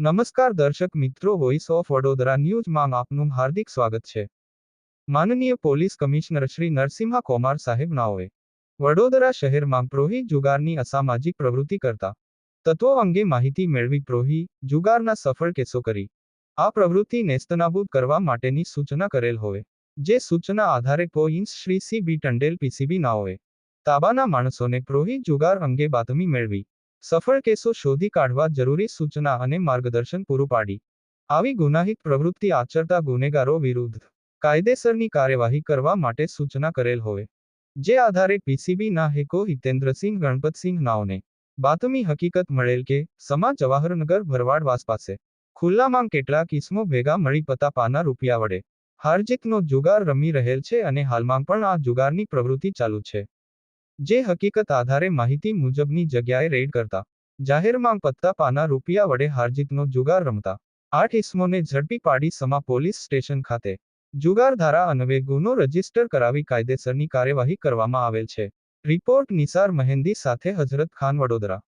નમસ્કાર દર્શક મિત્રો વોઇસ ઓફ વડોદરા ન્યૂઝમાં આપનું હાર્દિક સ્વાગત છે. માનનીય પોલીસ કમિશનર શ્રી નરસિંહા કોમાર સાહેબ નાઓએ વડોદરા શહેરમાં પ્રોહી જુગારની અસામાજિક પ્રવૃત્તિ કરતા તત્વો અંગે માહિતી મેળવી પ્રોહી જુગારના સફળ કેસો કરી. આ પ્રવૃત્તિ નેસ્તનાબૂદ કરવા માટેની સૂચના કરેલ હોય, જે સૂચના આધારે points Shri C B Tandel PCB નાઓએ તાબાના માણસોને પ્રોહી જુગાર અંગે બાતમી મેળવી. સફળ કેસો શોધી કાઢવા જરૂરી સૂચના અને માર્ગદર્શન પૂરું પાડી. આવી ગુનાહિત પ્રવૃત્તિ આચરતા ગુનેગારો વિરુદ્ધ કાયદેસરની કાર્યવાહી કરવા માટે સૂચના કરેલ હોય. જે આધારે પીસીબી ના હેકો હિતેન્દ્રસિંહ ગણપતસિંહ નાઓને બાતમી હકીકત મળેલ કે સમા જવાહરનગર ભરવાડવાસ પાસે ખુલ્લામાં કેટલા કિસ્મો ભેગા મળી પતા પાના રૂપિયા વડે હારજીતનો જુગાર રમી રહેલ છે અને હાલમાં પણ આ જુગારની પ્રવૃત્તિ ચાલુ છે. જે હકીકત આધારે માહિતી મુજબની જગ્યાએ રેડ કરતા. જાહેરમાં પત્તા પાના રૂપિયા વડે હારજીતનો જુગાર રમતા. આઠ ઇસમોને ઝડપી પાડી સમા પોલીસ સ્ટેશન ખાતે. જુગાર ધારા અન્વયે ગુનો રજિસ્ટર કરાવી કાયદેસરની કાર્યવાહી કરવામાં આવેલ છે. રિપોર્ટ નિસાર મહેંદી સાથે હજરત ખાન વડોદરા.